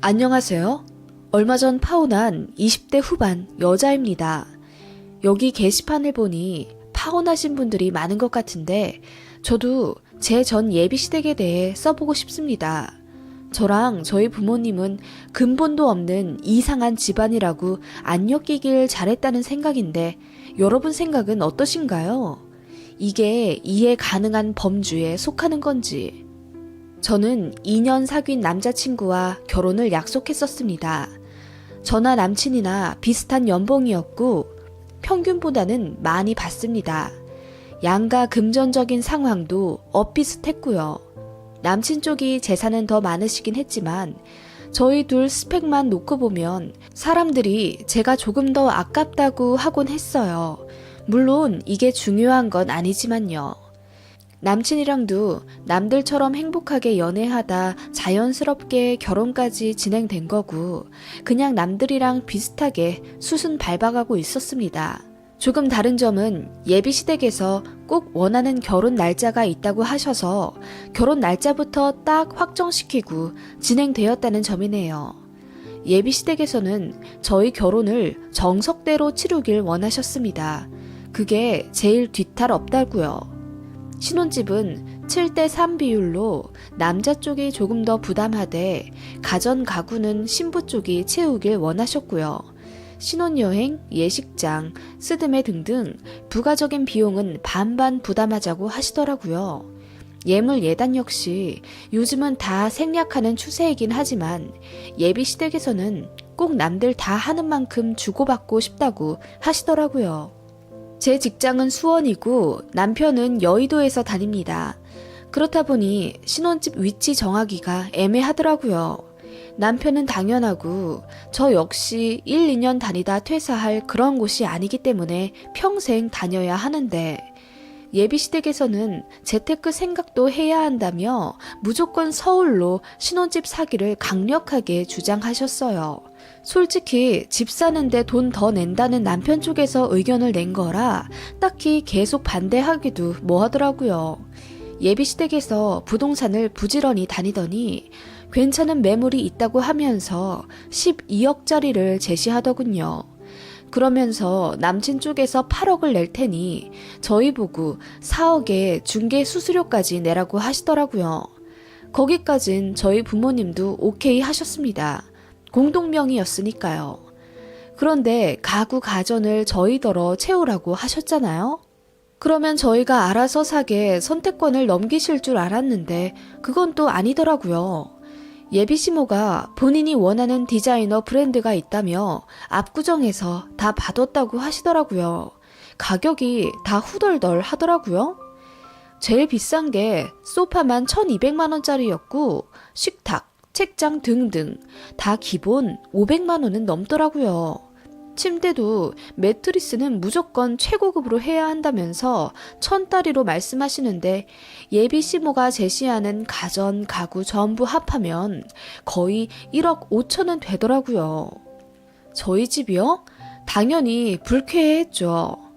안녕하세요. 얼마 전 파혼한 20대 후반 여자입니다. 여기 게시판을 보니 파혼하신 분들이 많은 것 같은데 저도 제 전 예비 시댁에 대해 써보고 싶습니다. 저랑 저희 부모님은 근본도 없는 이상한 집안이라고 안 엮이길 잘했다는 생각인데 여러분 생각은 어떠신가요? 이게 이해 가능한 범주에 속하는 건지. 저는 2년 사귄 남자친구와 결혼을 약속했었습니다. 저나 남친이나 비슷한 연봉이었고 평균보다는 많이 받습니다. 양가 금전적인 상황도 엇비슷했고요. 남친 쪽이 재산은 더 많으시긴 했지만 저희 둘 스펙만 놓고 보면 사람들이 제가 조금 더 아깝다고 하곤 했어요. 물론 이게 중요한 건 아니지만요. 남친이랑도 남들처럼 행복하게 연애하다 자연스럽게 결혼까지 진행된 거고, 그냥 남들이랑 비슷하게 수순 밟아가고 있었습니다. 조금 다른 점은 예비 시댁에서 꼭 원하는 결혼 날짜가 있다고 하셔서 결혼 날짜부터 딱 확정시키고 진행되었다는 점이네요. 예비 시댁에서는 저희 결혼을 정석대로 치르길 원하셨습니다. 그게 제일 뒤탈 없다고요. 신혼집은 7대3 비율로 남자 쪽이 조금 더 부담하되 가전 가구는 신부 쪽이 채우길 원하셨고요. 신혼여행, 예식장, 쓰드메 등등 부가적인 비용은 반반 부담하자고 하시더라고요. 예물 예단 역시 요즘은 다 생략하는 추세이긴 하지만 예비 시댁에서는 꼭 남들 다 하는 만큼 주고받고 싶다고 하시더라고요. 제 직장은 수원이고 남편은 여의도에서 다닙니다. 그렇다 보니 신혼집 위치 정하기가 애매하더라고요. 남편은 당연하고 저 역시 1, 2년 다니다 퇴사할 그런 곳이 아니기 때문에 평생 다녀야 하는데 예비시댁에서는 재테크 생각도 해야 한다며 무조건 서울로 신혼집 사기를 강력하게 주장하셨어요. 솔직히 집 사는데 돈 더 낸다는 남편 쪽에서 의견을 낸 거라 딱히 계속 반대하기도 뭐 하더라고요. 예비시댁에서 부동산을 부지런히 다니더니 괜찮은 매물이 있다고 하면서 12억짜리를 제시하더군요. 그러면서 남친 쪽에서 8억을 낼 테니 저희 보고 4억에 중개 수수료까지 내라고 하시더라고요. 거기까진 저희 부모님도 오케이 하셨습니다. 공동명의였으니까요. 그런데 가구 가전을 저희더러 채우라고 하셨잖아요. 그러면 저희가 알아서 사게 선택권을 넘기실 줄 알았는데 그건 또 아니더라고요. 예비시모가 본인이 원하는 디자이너 브랜드가 있다며 압구정에서 다 받았다고 하시더라고요. 가격이 다 후덜덜 하더라고요. 제일 비싼 게 소파만 1200만원짜리였고 식탁, 책장 등등 다 기본 500만원은 넘더라고요. 침대도 매트리스는 무조건 최고급으로 해야 한다면서 천다리로 말씀하시는데 예비 시모가 제시하는 가전, 가구 전부 합하면 거의 1억 5천은 되더라고요. 저희 집이요? 당연히 불쾌했죠.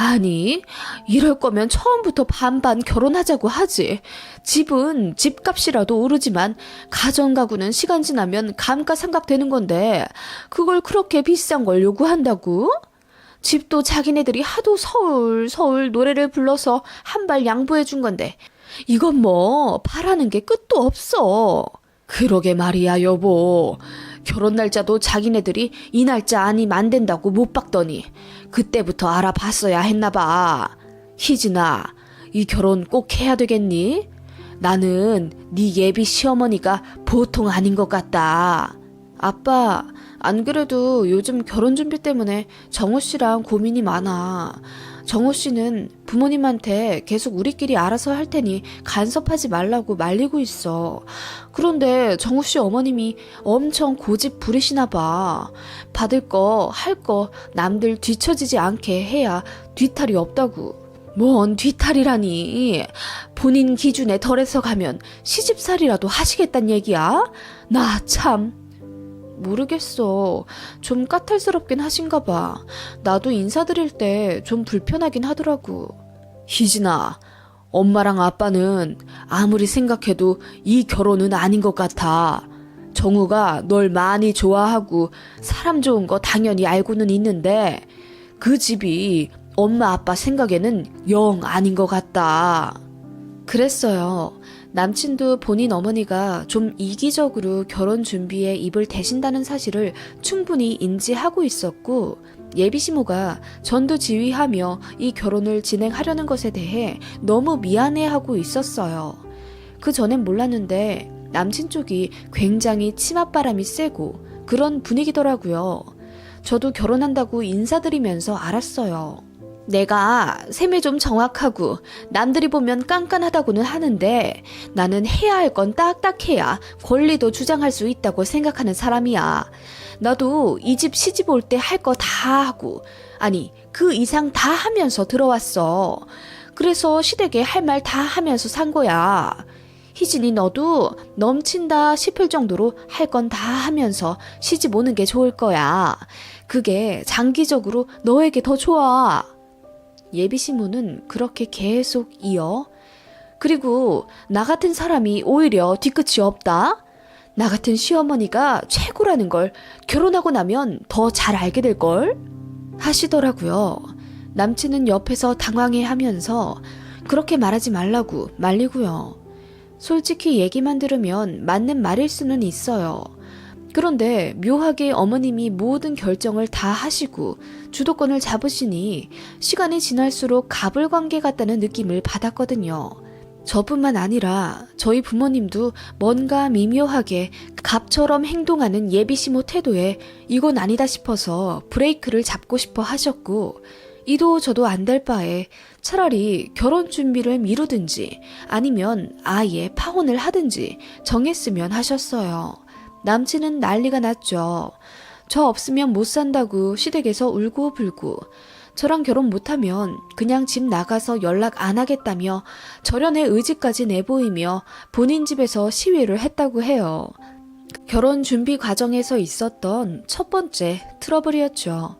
아니, 이럴 거면 처음부터 반반 결혼하자고 하지. 집은 집값이라도 오르지만 가전 가구는 시간 지나면 감가상각 되는 건데 그걸 그렇게 비싼 걸 요구한다고? 집도 자기네들이 하도 서울 서울 노래를 불러서 한 발 양보해 준 건데 이건 뭐 바라는 게 끝도 없어. 그러게 말이야 여보. 결혼 날짜도 자기네들이 이 날짜 아니면 안 된다고 못 박더니 그때부터 알아봤어야 했나 봐. 희진아, 이 결혼 꼭 해야 되겠니? 나는 네 예비 시어머니가 보통 아닌 것 같다. 아빠, 안 그래도 요즘 결혼 준비 때문에 정호 씨랑 고민이 많아. 정호 씨는 부모님한테 계속 우리끼리 알아서 할 테니 간섭하지 말라고 말리고 있어. 그런데 정호 씨 어머님이 엄청 고집 부리시나 봐. 받을 거, 할 거 남들 뒤처지지 않게 해야 뒤탈이 없다고. 뭔 뒤탈이라니. 본인 기준에 덜해서 가면 시집살이라도 하시겠단 얘기야? 나 참. 모르겠어. 좀 까탈스럽긴 하신가 봐. 나도 인사드릴 때 좀 불편하긴 하더라고. 희진아, 엄마랑 아빠는 아무리 생각해도 이 결혼은 아닌 것 같아. 정우가 널 많이 좋아하고 사람 좋은 거 당연히 알고는 있는데 그 집이 엄마 아빠 생각에는 영 아닌 것 같다. 그랬어요. 남친도 본인 어머니가 좀 이기적으로 결혼 준비에 입을 대신다는 사실을 충분히 인지하고 있었고, 예비시모가 전도 지휘하며 이 결혼을 진행하려는 것에 대해 너무 미안해하고 있었어요. 그 전엔 몰랐는데 남친 쪽이 굉장히 치맛바람이 세고 그런 분위기더라고요. 저도 결혼한다고 인사드리면서 알았어요. 내가 셈이 좀 정확하고 남들이 보면 깐깐하다고는 하는데 나는 해야 할 건 딱딱해야 권리도 주장할 수 있다고 생각하는 사람이야. 나도 이 집 시집 올 때 할 거 다 하고 아니 그 이상 다 하면서 들어왔어. 그래서 시댁에 할 말 다 하면서 산 거야. 희진이 너도 넘친다 싶을 정도로 할 건 다 하면서 시집 오는 게 좋을 거야. 그게 장기적으로 너에게 더 좋아. 예비신부는 그렇게 계속 이어. 그리고 나 같은 사람이 오히려 뒤끝이 없다? 나 같은 시어머니가 최고라는 걸 결혼하고 나면 더 잘 알게 될 걸? 하시더라고요. 남친은 옆에서 당황해 하면서 그렇게 말하지 말라고 말리고요. 솔직히 얘기만 들으면 맞는 말일 수는 있어요. 그런데 묘하게 어머님이 모든 결정을 다 하시고 주도권을 잡으시니 시간이 지날수록 갑을 관계 같다는 느낌을 받았거든요. 저뿐만 아니라 저희 부모님도 뭔가 미묘하게 갑처럼 행동하는 예비시모 태도에 이건 아니다 싶어서 브레이크를 잡고 싶어 하셨고 이도 저도 안 될 바에 차라리 결혼 준비를 미루든지 아니면 아예 파혼을 하든지 정했으면 하셨어요. 남친은 난리가 났죠. 저 없으면 못 산다고 시댁에서 울고 불고 저랑 결혼 못하면 그냥 집 나가서 연락 안 하겠다며 절연의 의지까지 내보이며 본인 집에서 시위를 했다고 해요. 결혼 준비 과정에서 있었던 첫 번째 트러블이었죠.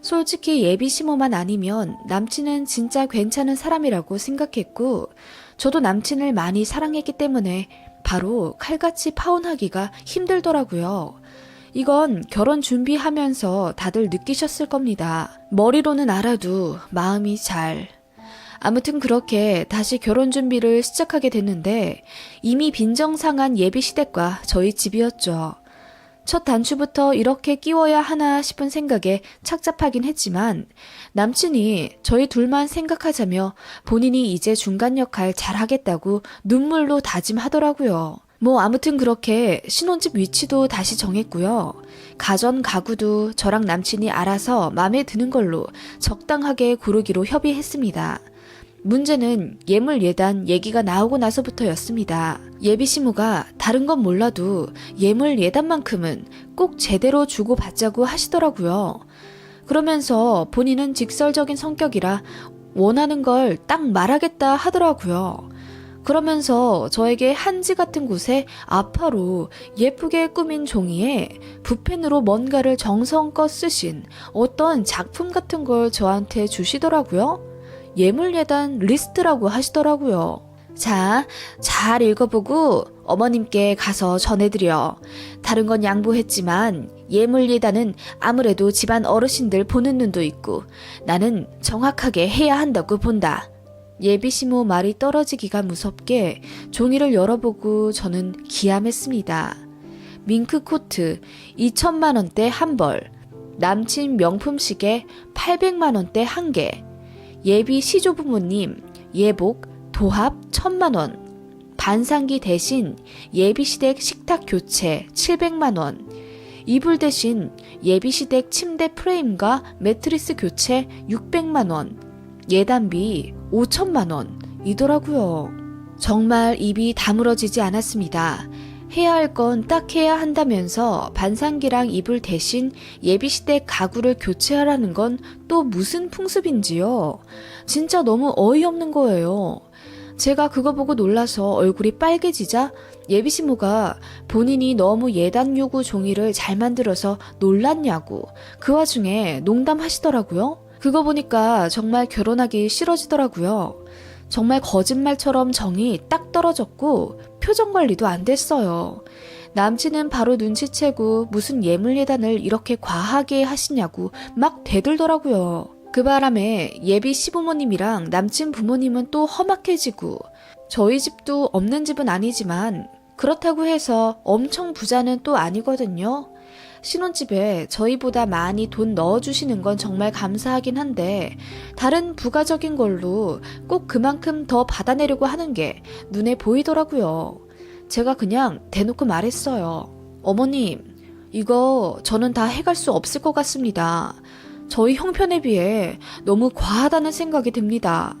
솔직히 예비 시모만 아니면 남친은 진짜 괜찮은 사람이라고 생각했고, 저도 남친을 많이 사랑했기 때문에 바로 칼같이 파혼하기가 힘들더라고요. 이건 결혼 준비하면서 다들 느끼셨을 겁니다. 머리로는 알아도 마음이 잘. 아무튼 그렇게 다시 결혼 준비를 시작하게 됐는데 이미 빈정상한 예비 시댁과 저희 집이었죠. 첫 단추부터 이렇게 끼워야 하나 싶은 생각에 착잡하긴 했지만 남친이 저희 둘만 생각하자며 본인이 이제 중간 역할 잘하겠다고 눈물로 다짐하더라고요. 뭐 아무튼 그렇게 신혼집 위치도 다시 정했고요. 가전 가구도 저랑 남친이 알아서 마음에 드는 걸로 적당하게 고르기로 협의했습니다. 문제는 예물 예단 얘기가 나오고 나서부터였습니다. 예비시무가 다른 건 몰라도 예물 예단만큼은 꼭 제대로 주고 받자고 하시더라고요. 그러면서 본인은 직설적인 성격이라 원하는 걸 딱 말하겠다 하더라고요. 그러면서 저에게 한지 같은 곳에 아파로 예쁘게 꾸민 종이에 붓펜으로 뭔가를 정성껏 쓰신 어떤 작품 같은 걸 저한테 주시더라고요. 예물예단 리스트라고 하시더라고요. 자, 잘 읽어보고 어머님께 가서 전해드려. 다른 건 양보했지만 예물예단은 아무래도 집안 어르신들 보는 눈도 있고 나는 정확하게 해야 한다고 본다. 예비시모 말이 떨어지기가 무섭게 종이를 열어보고 저는 기함했습니다. 밍크 코트 2천만 원대 한 벌, 남친 명품 시계 800만 원대 한 개, 예비 시조부모님 예복 도합 천만 원, 반상기 대신 예비 시댁 식탁 교체 700만 원, 이불 대신 예비 시댁 침대 프레임과 매트리스 교체 600만 원, 예단비 5천만 원이더라고요. 정말 입이 다물어지지 않았습니다. 해야 할 건 딱 해야 한다면서 반상기랑 이불 대신 예비시댁 가구를 교체하라는 건 또 무슨 풍습인지요. 진짜 너무 어이없는 거예요. 제가 그거 보고 놀라서 얼굴이 빨개지자 예비시모가 본인이 너무 예단 요구 종이를 잘 만들어서 놀랐냐고 그 와중에 농담하시더라고요. 그거 보니까 정말 결혼하기 싫어지더라고요. 정말 거짓말처럼 정이 딱 떨어졌고 표정 관리도 안 됐어요. 남친은 바로 눈치채고 무슨 예물 예단을 이렇게 과하게 하시냐고 막 대들더라고요. 그 바람에 예비 시부모님이랑 남친 부모님은 또 험악해지고 저희 집도 없는 집은 아니지만 그렇다고 해서 엄청 부자는 또 아니거든요. 신혼집에 저희보다 많이 돈 넣어주시는 건 정말 감사하긴 한데, 다른 부가적인 걸로 꼭 그만큼 더 받아내려고 하는 게 눈에 보이더라고요. 제가 그냥 대놓고 말했어요. 어머님, 이거 저는 다 해갈 수 없을 것 같습니다. 저희 형편에 비해 너무 과하다는 생각이 듭니다.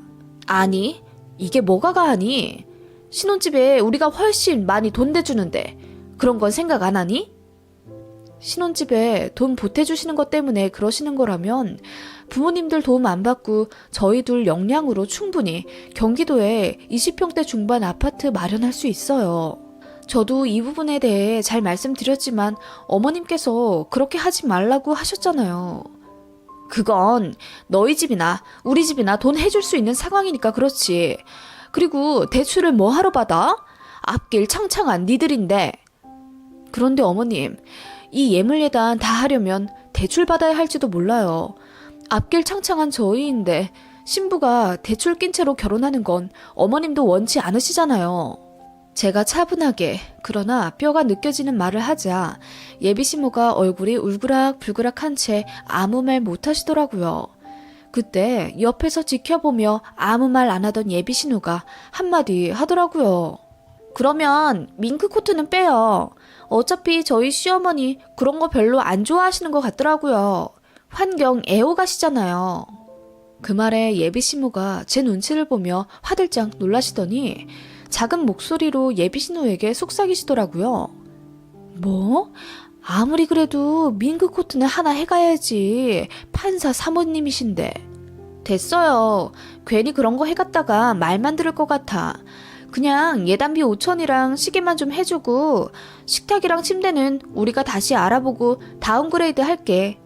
아니, 이게 뭐가 가하니? 신혼집에 우리가 훨씬 많이 돈 대주는데 그런 건 생각 안 하니? 신혼집에 돈 보태주시는 것 때문에 그러시는 거라면 부모님들 도움 안 받고 저희 둘 역량으로 충분히 경기도에 20평대 중반 아파트 마련할 수 있어요. 저도 이 부분에 대해 잘 말씀드렸지만 어머님께서 그렇게 하지 말라고 하셨잖아요. 그건 너희 집이나 우리 집이나 돈 해줄 수 있는 상황이니까 그렇지. 그리고 대출을 뭐 하러 받아? 앞길 창창한 니들인데. 그런데 어머님, 이 예물 예단 다 하려면 대출 받아야 할지도 몰라요. 앞길 창창한 저희인데 신부가 대출 낀 채로 결혼하는 건 어머님도 원치 않으시잖아요. 제가 차분하게 그러나 뼈가 느껴지는 말을 하자 예비 신부가 얼굴이 울그락불그락한 채 아무 말 못하시더라고요. 그때 옆에서 지켜보며 아무 말 안 하던 예비 신우가 한마디 하더라고요. 그러면 밍크 코트는 빼요. 어차피 저희 시어머니 그런 거 별로 안 좋아하시는 것 같더라고요. 환경 애호가시잖아요. 그 말에 예비 신우가 제 눈치를 보며 화들짝 놀라시더니 작은 목소리로 예비 신우에게 속삭이시더라고요. 뭐? 아무리 그래도 밍크 코트는 하나 해가야지. 판사 사모님이신데. 됐어요. 괜히 그런 거 해갔다가 말만 들을 것 같아. 그냥 예단비 5천이랑 시계만 좀 해주고 식탁이랑 침대는 우리가 다시 알아보고 다운그레이드 할게.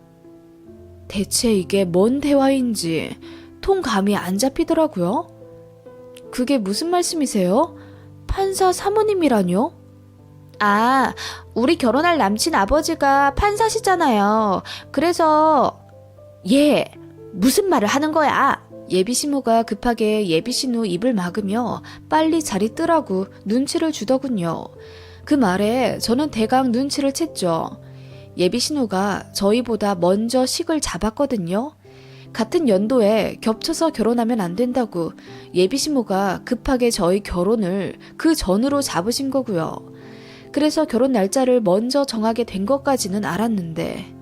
대체 이게 뭔 대화인지 통감이 안 잡히더라고요. 그게 무슨 말씀이세요? 판사 사모님이라뇨? 아, 우리 결혼할 남친 아버지가 판사시잖아요. 그래서 예, 무슨 말을 하는 거야? 예비 신우가 급하게 예비 신우 입을 막으며 빨리 자리 뜨라고 눈치를 주더군요. 그 말에 저는 대강 눈치를 챘죠. 예비 신우가 저희보다 먼저 식을 잡았거든요. 같은 연도에 겹쳐서 결혼하면 안 된다고 예비 신부가 급하게 저희 결혼을 그 전으로 잡으신 거고요. 그래서 결혼 날짜를 먼저 정하게 된 것까지는 알았는데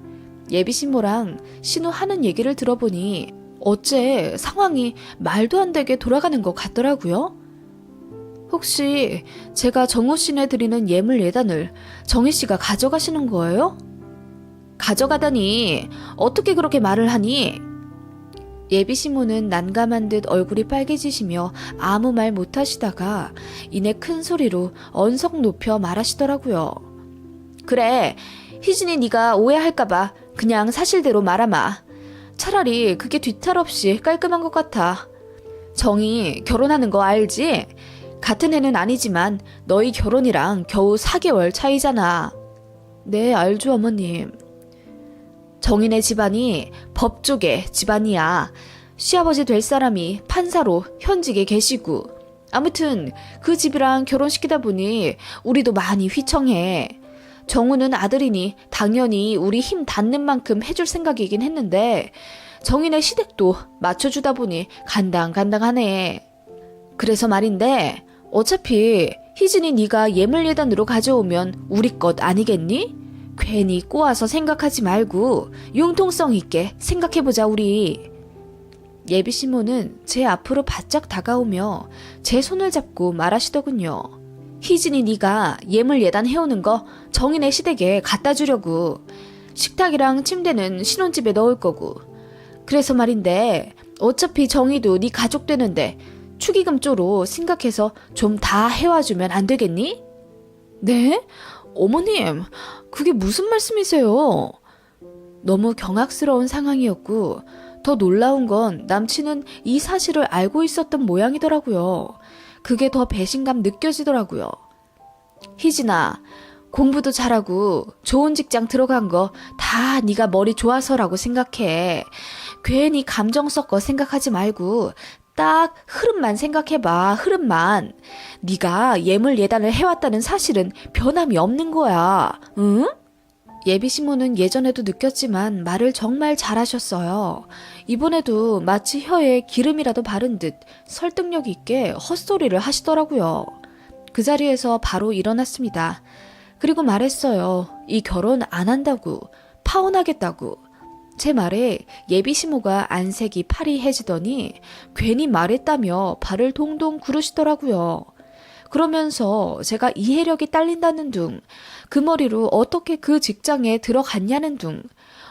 예비 신부랑 신우 하는 얘기를 들어보니 어째 상황이 말도 안 되게 돌아가는 것 같더라고요. 혹시 제가 정호 씨네 드리는 예물 예단을 정희 씨가 가져가시는 거예요? 가져가다니 어떻게 그렇게 말을 하니? 예비 시모는 난감한 듯 얼굴이 빨개지시며 아무 말 못하시다가 이내 큰 소리로 언성 높여 말하시더라고요. 그래, 희진이 네가 오해할까봐 그냥 사실대로 말하마. 차라리 그게 뒤탈 없이 깔끔한 것 같아. 정이 결혼하는 거 알지? 같은 애는 아니지만 너희 결혼이랑 겨우 4개월 차이잖아. 네, 알죠, 어머님. 정인의 집안이 법조계 집안이야. 시아버지 될 사람이 판사로 현직에 계시고. 아무튼 그 집이랑 결혼시키다 보니 우리도 많이 휘청해. 정우는 아들이니 당연히 우리 힘 닿는 만큼 해줄 생각이긴 했는데 정인의 시댁도 맞춰주다 보니 간당간당하네. 그래서 말인데 어차피 희진이 네가 예물 예단으로 가져오면 우리 것 아니겠니? 괜히 꼬아서 생각하지 말고 융통성 있게 생각해보자 우리. 예비 신모는 제 앞으로 바짝 다가오며 제 손을 잡고 말하시더군요. 희진이 네가 예물 예단 해오는 거 정인의 시댁에 갖다 주려고. 식탁이랑 침대는 신혼집에 넣을 거고. 그래서 말인데 어차피 정이도 네 가족 되는데 축의금 쪼로 생각해서 좀 다 해와주면 안 되겠니? 네? 어머님, 그게 무슨 말씀이세요? 너무 경악스러운 상황이었고, 더 놀라운 건 남친은 이 사실을 알고 있었던 모양이더라고요. 그게 더 배신감 느껴지더라고요. 희진아, 공부도 잘하고 좋은 직장 들어간 거 다 네가 머리 좋아서라고 생각해. 괜히 감정 섞어 생각하지 말고 딱 흐름만 생각해봐. 흐름만. 네가 예물 예단을 해왔다는 사실은 변함이 없는 거야. 응? 예비 신모는 예전에도 느꼈지만 말을 정말 잘하셨어요. 이번에도 마치 혀에 기름이라도 바른 듯 설득력 있게 헛소리를 하시더라고요. 그 자리에서 바로 일어났습니다. 그리고 말했어요. 이 결혼 안 한다고. 파혼하겠다고. 제 말에 예비 시모가 안색이 파리해지더니 괜히 말했다며 발을 동동 구르시더라고요. 그러면서 제가 이해력이 딸린다는 둥, 그 머리로 어떻게 그 직장에 들어갔냐는 둥,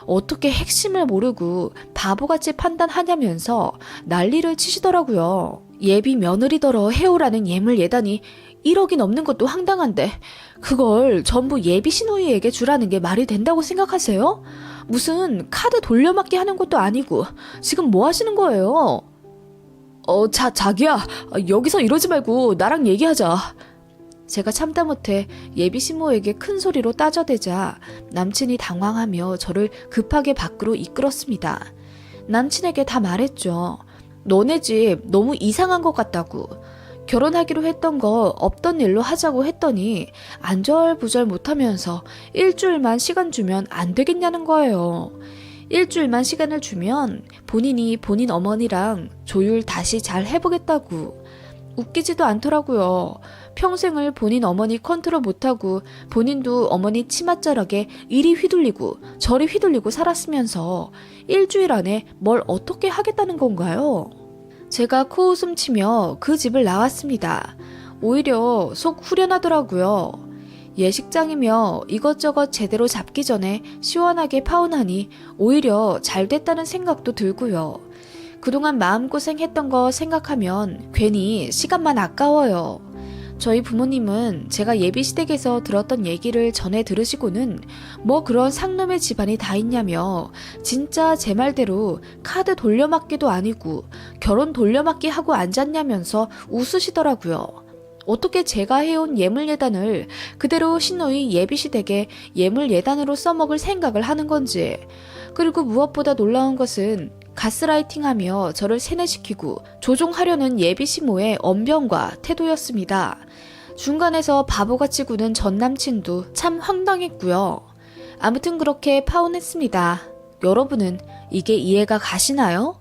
어떻게 핵심을 모르고 바보같이 판단하냐면서 난리를 치시더라고요. 예비 며느리더러 해오라는 예물 예단이 1억이 넘는 것도 황당한데 그걸 전부 예비 신우이에게 주라는 게 말이 된다고 생각하세요? 무슨 카드 돌려막기 하는 것도 아니고 지금 뭐 하시는 거예요? 어, 자, 자기야. 여기서 이러지 말고 나랑 얘기하자. 제가 참다 못해 예비 신모에게 큰 소리로 따져대자 남친이 당황하며 저를 급하게 밖으로 이끌었습니다. 남친에게 다 말했죠. 너네 집 너무 이상한 것 같다고. 결혼하기로 했던 거 없던 일로 하자고 했더니 안절부절 못하면서 일주일만 시간 주면 안 되겠냐는 거예요. 일주일만 시간을 주면 본인이 본인 어머니랑 조율 다시 잘 해보겠다고. 웃기지도 않더라고요. 평생을 본인 어머니 컨트롤 못하고 본인도 어머니 치맛자락에 이리 휘둘리고 저리 휘둘리고 살았으면서 일주일 안에 뭘 어떻게 하겠다는 건가요? 제가 코웃음 치며 그 집을 나왔습니다. 오히려 속 후련하더라고요. 예식장이며 이것저것 제대로 잡기 전에 시원하게 파혼하니 오히려 잘 됐다는 생각도 들고요. 그동안 마음고생했던 거 생각하면 괜히 시간만 아까워요. 저희 부모님은 제가 예비시댁에서 들었던 얘기를 전해 들으시고는 뭐 그런 상놈의 집안이 다 있냐며 진짜 제 말대로 카드 돌려막기도 아니고 결혼 돌려막기 하고 앉았냐면서 웃으시더라고요. 어떻게 제가 해온 예물 예단을 그대로 신우이 예비시댁에 예물 예단으로 써먹을 생각을 하는 건지 그리고 무엇보다 놀라운 것은 가스라이팅하며 저를 세뇌시키고 조종하려는 예비 시모의 언변과 태도였습니다. 중간에서 바보같이 구는 전 남친도 참 황당했고요. 아무튼 그렇게 파혼했습니다. 여러분은 이게 이해가 가시나요?